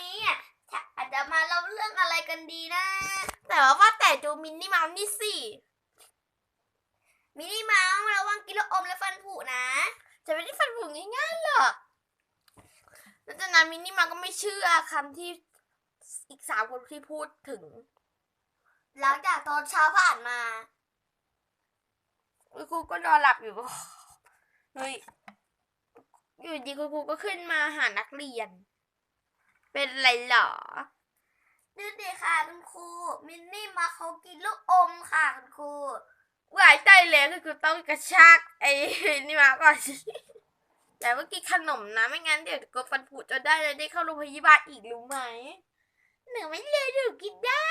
นี้อะถ้าอาจจะมาเล่าเรื่องอะไรกันดีนะ แต่ว่าว่าแต่ดูมินนี่เมาส์นี่สิ มินิเมาส์ระวังกินลูกอมและฟันผุนะ จะไม่ได้ฟันผุง่ายๆหรอกแล้วจากนั้นมินนี่เมาส์ก็ไม่เชื่อคำที่อีกสามคนที่พูดถึง หลังจากตอนเช้าผ่านมาคุณครูก็นอนหลับอยู่เฮ้ยอยู่ดีคุณครูก็ขึ้นมาหานักเรียน เป็นไรเหรอ ดูดิค่ะคุณครู มินนี่มาเขากินลูกอมค่ะคุณครูหวายใจเลยคือกูต้องกระชากไอ้นี่มาก่อน แต่เมื่อกี้ขนมนะ ไม่งั้นเดี๋ยวกูฟันผุจนได้เลยได้เข้าโรงพยาบาลอีกรู้ไหมหนูไม่เลยหนูกินได้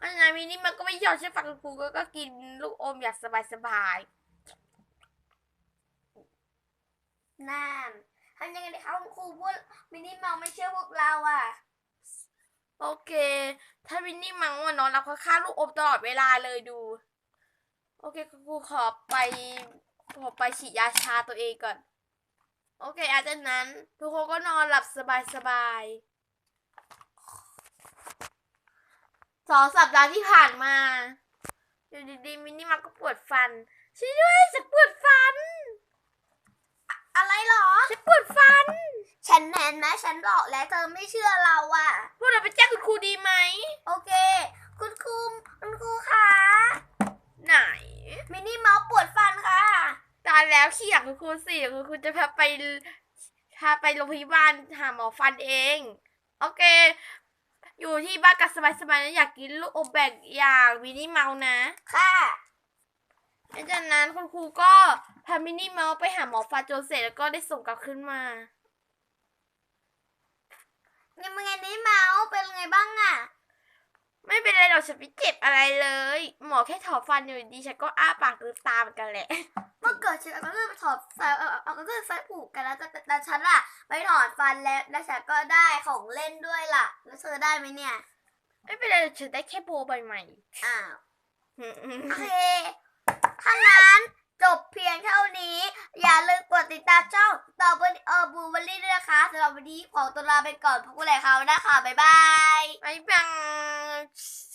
อันนั้นมินี่มันก็ไม่ยอมใช่ฟังคุณครูก็ก็กินลูกอมอย่างสบายนั่น ทำยังไงดีคะคุณครูพูดมินนี่เมาไม่เชื่อพวกเราอะ โอเค ถ้ามินนี่มังว่านอนรับเขาฆ่าลูกอมตลอดเวลาเลยดู โอเคคุณครูขอไปขอไปฉีดยาชาตัวเองก่อน โอเคอาจากนั้น ทุกคนก็นอนหลับสบายๆสองสัปดาห์ที่ผ่านมา อยู่ดีๆมินิมาก็ปวดฟันช่วยด้วยฉันปวดฟัน อะไรหรอ ฉันปวดฟัน ฉันแนนนะฉันบอกแล้วเธอไม่เชื่อเราอะ พวกเราไปแจ้งคุณครูดีไหม โอเค คุณครูคุณครูคะไหน มินนี่เมาส์ปวดฟันค่ะ ตายแล้วขี้อยากคุณครูสิคุณครูจะพาไปพาไปโรงพยาบาลหาหมอฟันเอง โอเค อยู่ที่บ้านกันสบายๆนะอยากกินลูกอมแบกอย่างมินิเมาส์นะ ค่ะหลังจากนั้นคุณครูก็พามินิเมาส์ไปหาหมอฟันจนเสร็จแล้วก็ได้ส่งกลับขึ้นมา ยังไงมินนี่เมาส์เป็นไงบ้างอะไม่เป็นไรหรอกฉันไม่เจ็บอะไรเลย หมอแค่ถอดฟันอยู่ดีฉันก็อ้าปากลืมตาเหมือนกันแหละ เมื่อเกิดฉันก็เริ่มถอดฟันเออเออก็คือฟันผุกันแล้วแต่แต่แต่ฉันอะไปถอดฟันแล้วแล้วฉันก็ได้ของเล่นด้วยล่ะ แล้วเธอได้ไหมเนี่ย ไม่เป็นไรหรอกฉันได้แค่โบใบใหม่อ้าวอืมโอเคถ้างั้นจบเพียงเท่านี้ อย่าลืมก ดติดตามช่องต่อไปเออบูเบอรี่ด้วยนะคะสำหรับวันนี้ขอตัวลาไปก่อนพบกันใหม่คราวหน้าค่ะบ๊ายบายบ๊ายบาย